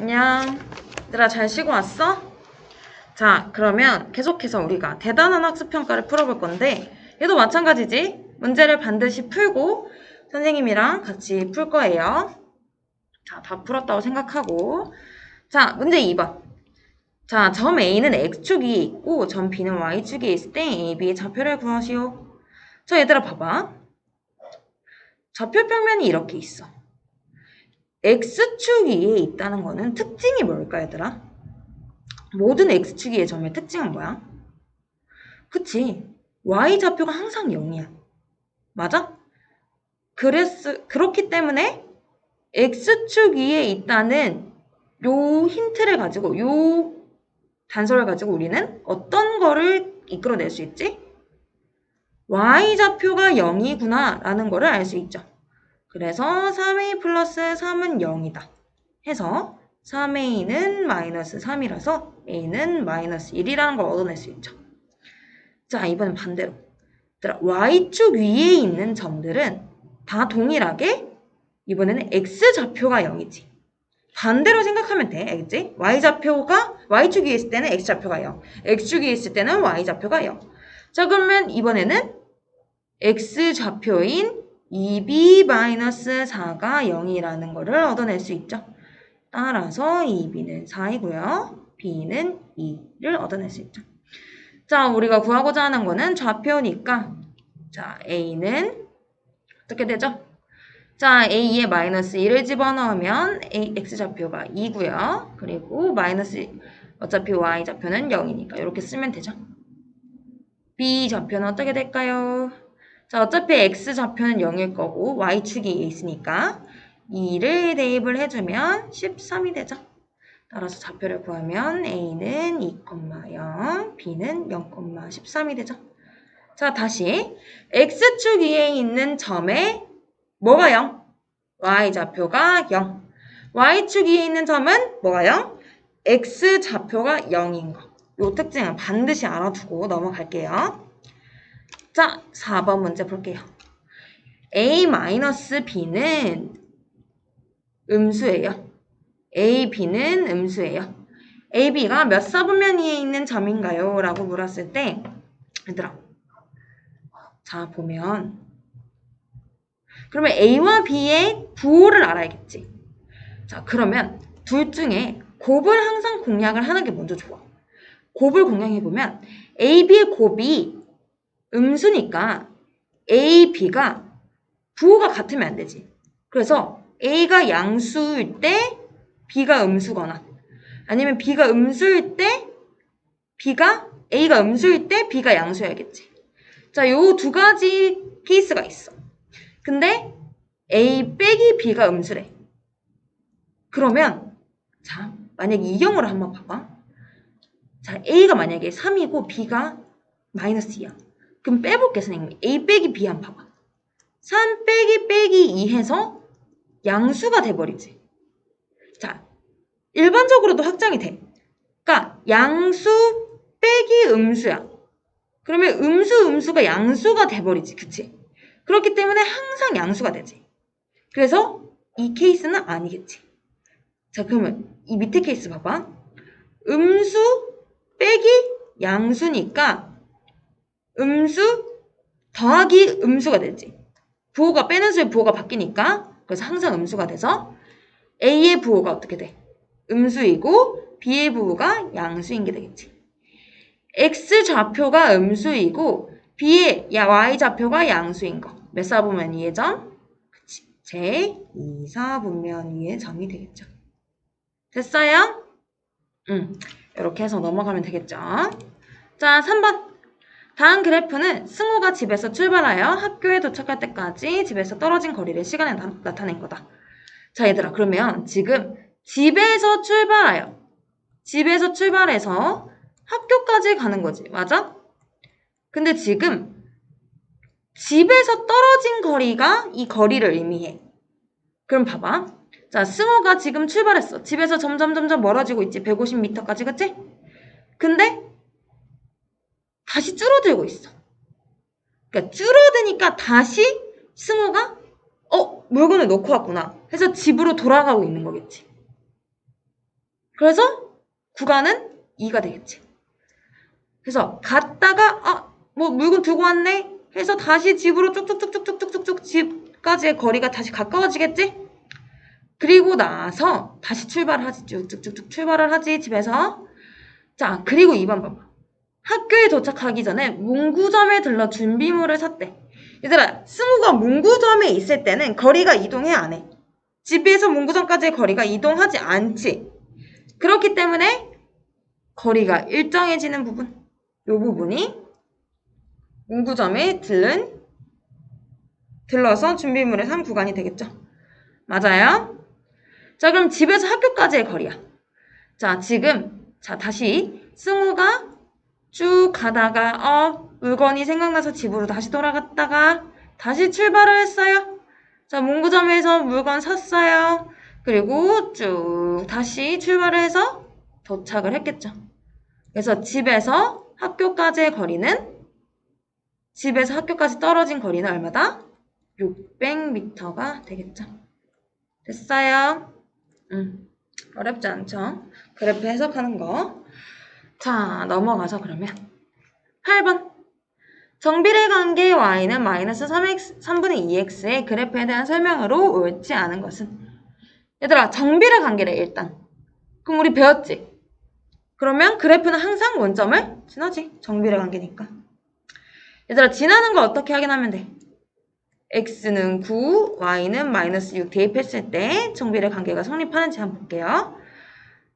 안녕. 얘들아, 잘 쉬고 왔어? 자, 그러면 계속해서 우리가 대단한 학습평가를 풀어볼 건데, 얘도 마찬가지지? 문제를 반드시 풀고 선생님이랑 같이 풀 거예요. 자, 다 풀었다고 생각하고. 자, 문제 2번. 자, 점 A는 X축 위에 있고, 점 B는 Y축 위에 있을 때 A, B의 좌표를 구하시오. 자, 얘들아, 봐봐. 좌표 평면이 이렇게 있어. X축 위에 있다는 거는 특징이 뭘까, 얘들아? 모든 X축 위의 점의 특징은 뭐야? 그치. Y좌표가 항상 0이야. 맞아? 그래서, 그렇기 때문에 X축 위에 있다는 요 힌트를 가지고, 요 단서를 가지고 우리는 어떤 거를 이끌어낼 수 있지? Y좌표가 0이구나 라는 거를 알 수 있죠. 그래서 3a 플러스 3은 0이다. 해서 3a는 마이너스 3이라서 a는 마이너스 1이라는 걸 얻어낼 수 있죠. 자, 이번엔 반대로. y축 위에 있는 점들은 다 동일하게 이번에는 x좌표가 0이지. 반대로 생각하면 돼. 알겠지? y좌표가 y축 위에 있을 때는 x좌표가 0. x축 위에 있을 때는 y좌표가 0. 자, 그러면 이번에는 x좌표인 2b-4가 0이라는 거를 얻어낼 수 있죠. 따라서 2b는 4이고요. b는 2를 얻어낼 수 있죠. 자, 우리가 구하고자 하는 거는 좌표니까 자, a는 어떻게 되죠? 자, a에 마이너스 1을 집어넣으면 a, x좌표가 2고요. 그리고 마이너스 어차피 y좌표는 0이니까 이렇게 쓰면 되죠. b좌표는 어떻게 될까요? 자, 어차피 x좌표는 0일 거고 y축이 있으니까 2를 대입을 해주면 13이 되죠. 따라서 좌표를 구하면 a는 2,0, b는 0,13이 되죠. 자, 다시 x축 위에 있는 점에 뭐가 0? y좌표가 0. y축 위에 있는 점은 뭐가 0? x좌표가 0인 거. 이 특징을 반드시 알아두고 넘어갈게요. 자, 4번 문제 볼게요. a-b는 음수예요. a, b는 음수예요. a, b가 몇 사분면 위에 있는 점인가요? 라고 물었을 때 얘들아 자 보면 그러면 a와 b의 부호를 알아야겠지. 자 그러면 둘 중에 곱을 항상 공략을 하는 게 먼저 좋아. 곱을 공략해보면 a, b의 곱이 음수니까 A, B가 부호가 같으면 안 되지. 그래서 A가 양수일 때 B가 음수거나 아니면 B가 음수일 때 B가 A가 음수일 때 B가 양수여야겠지. 자, 요 두 가지 케이스가 있어. 근데 A 빼기 B가 음수래. 그러면 자, 만약에 이 경우를 한번 봐봐. 자, A가 만약에 3이고 B가 마이너스 2야. 그럼 빼볼게 선생님. A 빼기 B 한번 봐봐. 3 빼기 빼기 2 해서 양수가 돼버리지. 자, 일반적으로도 확정이 돼. 그러니까 양수 빼기 음수야. 그러면 음수 음수가 양수가 돼버리지. 그치? 그렇기 때문에 항상 양수가 되지. 그래서 이 케이스는 아니겠지. 자, 그러면 이 밑에 케이스 봐봐. 음수 빼기 양수니까 음수 더하기 음수가 되지. 부호가 빼는 수의 부호가 바뀌니까 그래서 항상 음수가 돼서 A의 부호가 어떻게 돼? 음수이고 B의 부호가 양수인 게 되겠지. X 좌표가 음수이고 B의 Y 좌표가 양수인 거. 몇 사분면 위의 점? 그치. 제 2사분면 위의 점이 되겠죠. 됐어요? 응. 이렇게 해서 넘어가면 되겠죠. 자, 3번. 다음 그래프는 승우가 집에서 출발하여 학교에 도착할 때까지 집에서 떨어진 거리를 시간에 나, 타낸 거다. 자, 얘들아, 그러면 지금 집에서 출발하여, 집에서 출발해서 학교까지 가는 거지. 맞아? 근데 지금 집에서 떨어진 거리가 이 거리를 의미해. 그럼 봐봐. 자, 승우가 지금 출발했어. 집에서 점점 점점 멀어지고 있지. 150m까지, 그치? 근데 다시 줄어들고 있어. 그러니까 줄어드니까 다시 승우가 어 물건을 놓고 왔구나 해서 집으로 돌아가고 있는 거겠지. 그래서 구간은 2가 되겠지. 그래서 갔다가 아, 뭐 물건 두고 왔네 해서 다시 집으로 쭉쭉쭉쭉쭉쭉쭉 집까지의 거리가 다시 가까워지겠지? 그리고 나서 다시 출발을 하지. 쭉쭉쭉쭉 출발을 하지 집에서. 자, 그리고 2번 봐봐. 학교에 도착하기 전에 문구점에 들러 준비물을 샀대. 얘들아, 승우가 문구점에 있을 때는 거리가 이동해 안 해? 집에서 문구점까지의 거리가 이동하지 않지. 그렇기 때문에 거리가 일정해지는 부분, 이 부분이 문구점에 들른 들러서 준비물을 산 구간이 되겠죠. 맞아요? 자, 그럼 집에서 학교까지의 거리야. 자, 지금 자 다시 승우가 쭉 가다가 어 물건이 생각나서 집으로 다시 돌아갔다가 다시 출발을 했어요. 자, 문구점에서 물건 샀어요. 그리고 쭉 다시 출발을 해서 도착을 했겠죠. 그래서 집에서 학교까지의 거리는 집에서 학교까지 떨어진 거리는 얼마다? 600m가 되겠죠. 됐어요? 음, 어렵지 않죠? 그래프 해석하는 거. 자, 넘어가서 그러면 8번. 정비례 관계 y는 마이너스 3x, 3분의 2x의 그래프에 대한 설명으로 옳지 않은 것은? 얘들아, 정비례 관계래, 일단. 그럼 우리 배웠지? 그러면 그래프는 항상 원점을 지나지. 정비례 관계니까. 얘들아, 지나는 거 어떻게 확인하면 돼? x는 9, y는 마이너스 6 대입했을 때 정비례 관계가 성립하는지 한번 볼게요.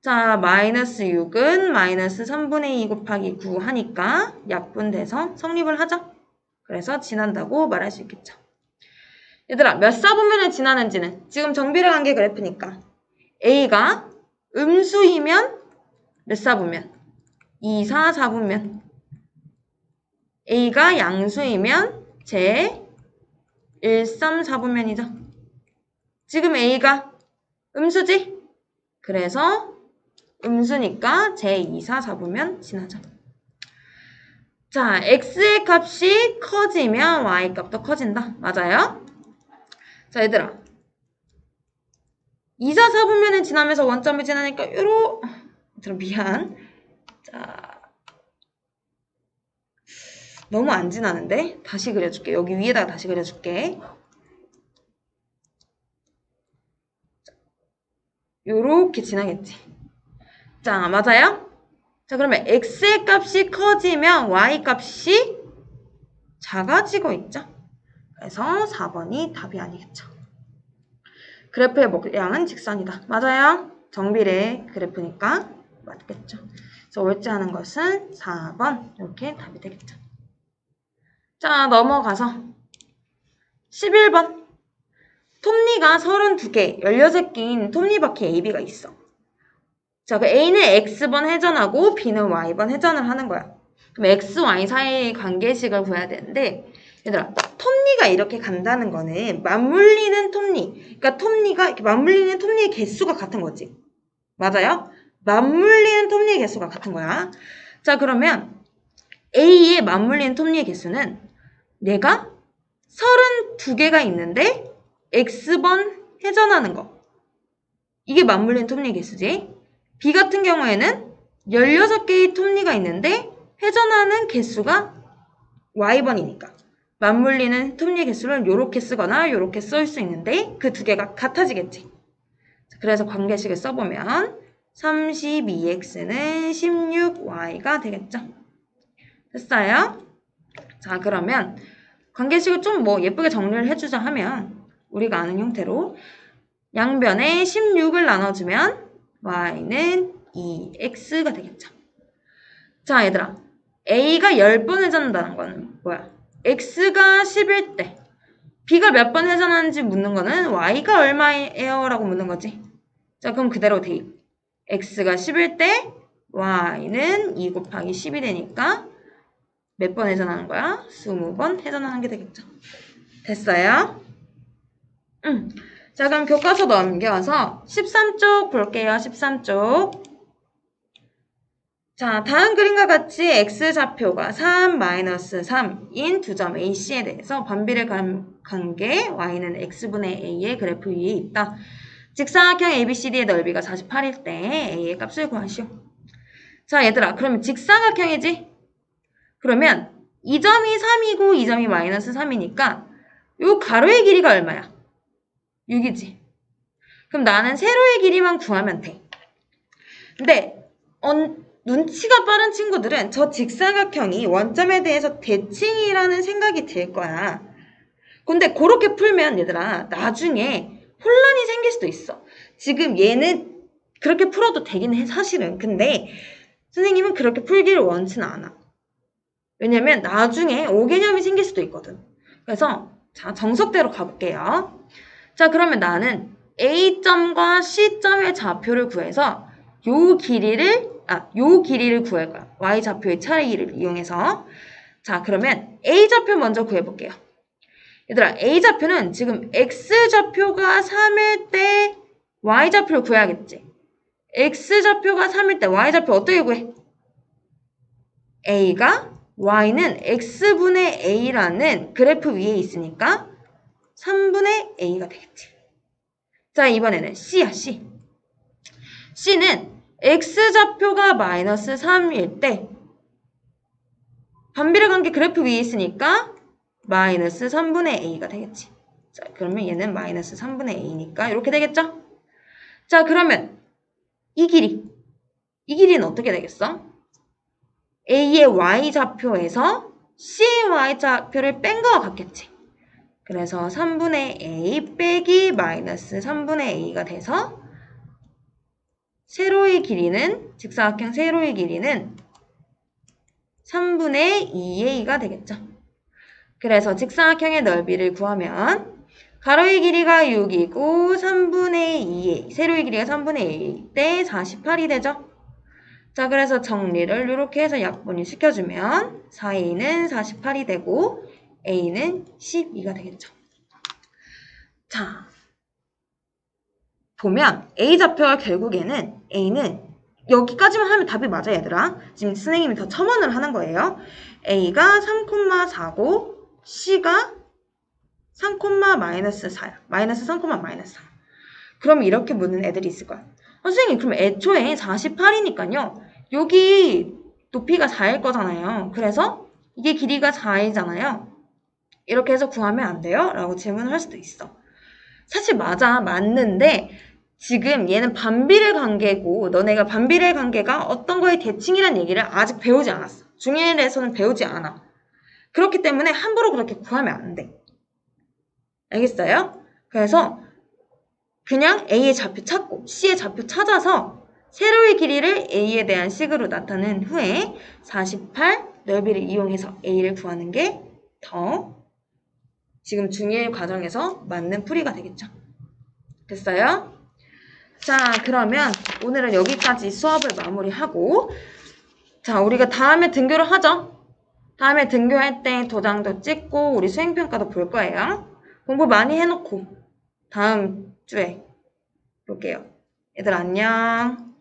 자, 마이너스 6은 마이너스 3분의 2 곱하기 9 하니까 약분돼서 성립을 하죠. 그래서 지난다고 말할 수 있겠죠. 얘들아, 몇 사분면을 지나는지는 지금 정비례 관계 그래프니까 A가 음수이면 몇 사분면? 2, 4, 4분면. A가 양수이면 제 1, 3, 4분면이죠. 지금 A가 음수지? 그래서 음수니까 제2, 4, 4보면 지나죠. 자, x의 값이 커지면 y 값도 커진다. 맞아요? 자, 얘들아. 2, 4, 4분면은 지나면서 원점을 지나니까 요로 얘들아 미안. 자. 너무 안 지나는데? 다시 그려줄게. 여기 위에다가 다시 그려줄게. 요렇게 지나겠지. 자, 맞아요? 자, 그러면 x의 값이 커지면 y 값이 작아지고 있죠? 그래서 4번이 답이 아니겠죠. 그래프의 모양은 직선이다. 맞아요? 정비례 그래프니까 맞겠죠. 그래서 옳지 않은 것은 4번 이렇게 답이 되겠죠. 자, 넘어가서 11번 톱니가 32개, 16개인 톱니바퀴 AB가 있어. 자, 그 A는 X번 회전하고 B는 Y번 회전을 하는 거야. 그럼 X, Y 사이의 관계식을 구해야 되는데 얘들아, 톱니가 이렇게 간다는 거는 맞물리는 톱니. 그러니까 톱니가 맞물리는 톱니의 개수가 같은 거지. 맞아요? 맞물리는 톱니의 개수가 같은 거야. 자, 그러면 A의 맞물리는 톱니의 개수는 내가 32개가 있는데 X번 회전하는 거. 이게 맞물리는 톱니의 개수지. B 같은 경우에는 16개의 톱니가 있는데 회전하는 개수가 Y번이니까 맞물리는 톱니 개수를 이렇게 쓰거나 이렇게 쓸 수 있는데 그 두 개가 같아지겠지. 그래서 관계식을 써보면 32x는 16y가 되겠죠. 됐어요? 자 그러면 관계식을 좀 뭐 예쁘게 정리를 해주자 하면 우리가 아는 형태로 양변에 16을 나눠주면 y는 2x가 되겠죠. 자, 얘들아. a가 10번 회전한다는 건 뭐야? x가 10일 때 b가 몇 번 회전하는지 묻는 거는 y가 얼마예요? 라고 묻는 거지. 자, 그럼 그대로 대입. x가 10일 때 y는 2 곱하기 10이 되니까 몇 번 회전하는 거야? 20번 회전하는 게 되겠죠. 됐어요? 응. 자, 그럼 교과서 넘겨서 13쪽 볼게요. 13쪽. 자, 다음 그림과 같이 x좌표가 3, 3인 두 점 AC에 대해서 반비례 관계 y는 x분의 a의 그래프 위에 있다. 직사각형 ABCD의 넓이가 48일 때 A의 값을 구하시오. 자, 얘들아, 그러면 직사각형이지? 그러면 이 점이 3이고 이 점이 마이너스 3이니까 요 가로의 길이가 얼마야? 6이지. 그럼 나는 세로의 길이만 구하면 돼. 근데 언- 눈치가 빠른 친구들은 저 직사각형이 원점에 대해서 대칭이라는 생각이 들 거야. 근데 그렇게 풀면 얘들아 나중에 혼란이 생길 수도 있어. 지금 얘는 그렇게 풀어도 되긴 해 사실은. 근데 선생님은 그렇게 풀기를 원치는 않아. 왜냐면 나중에 오개념이 생길 수도 있거든. 그래서 자 정석대로 가볼게요. 자 그러면 나는 A점과 C점의 좌표를 구해서 요 길이를 아, 요 길이를 구할 거야. Y 좌표의 차이를 이용해서. 자, 그러면 A 좌표 먼저 구해 볼게요. 얘들아, A 좌표는 지금 X 좌표가 3일 때 Y 좌표를 구해야겠지. X 좌표가 3일 때 Y 좌표 어떻게 구해? A가 Y는 X분의 A라는 그래프 위에 있으니까 3분의 A가 되겠지. 자, 이번에는 C야, C. C는 X좌표가 마이너스 3일 때 반비례 관계 그래프 위에 있으니까 마이너스 3분의 A가 되겠지. 자, 그러면 얘는 마이너스 3분의 A니까 이렇게 되겠죠? 자, 그러면 이 길이, 이 길이는 어떻게 되겠어? A의 Y좌표에서 C의 Y좌표를 뺀 거와 같겠지. 그래서 3분의 A 빼기 마이너스 3분의 A가 돼서 세로의 길이는 직사각형 세로의 길이는 3분의 2a가 되겠죠. 그래서 직사각형의 넓이를 구하면 가로의 길이가 6이고 3분의 2a, 세로의 길이가 3분의 2 때 48이 되죠. 자, 그래서 정리를 이렇게 해서 약분을 시켜주면 4a는 48이 되고 a는 12가 되겠죠. 자, 보면 A 좌표가 결국에는 A는 여기까지만 하면 답이 맞아 얘들아. 지금 선생님이 더 첨언을 하는 거예요. A가 3,4고 C가 3, 마이너스 4야. 마이너스 3, 마이너스 4. 그럼 이렇게 묻는 애들이 있을 거야. 어, 선생님 그럼 애초에 48이니까요. 여기 높이가 4일 거잖아요. 그래서 이게 길이가 4이잖아요. 이렇게 해서 구하면 안 돼요? 라고 질문을 할 수도 있어. 사실 맞아. 맞는데 지금 얘는 반비례 관계고 너네가 반비례 관계가 어떤 거의 대칭이라는 얘기를 아직 배우지 않았어. 중1에서는 배우지 않아. 그렇기 때문에 함부로 그렇게 구하면 안 돼. 알겠어요? 그래서 그냥 A의 좌표 찾고 C의 좌표 찾아서 세로의 길이를 A에 대한 식으로 나타낸 후에 48 넓이를 이용해서 A를 구하는 게 더 지금 중1 과정에서 맞는 풀이가 되겠죠. 됐어요? 자, 그러면 오늘은 여기까지 수업을 마무리하고 자, 우리가 다음에 등교를 하죠. 다음에 등교할 때 도장도 찍고 우리 수행평가도 볼 거예요. 공부 많이 해놓고 다음 주에 볼게요. 얘들 안녕.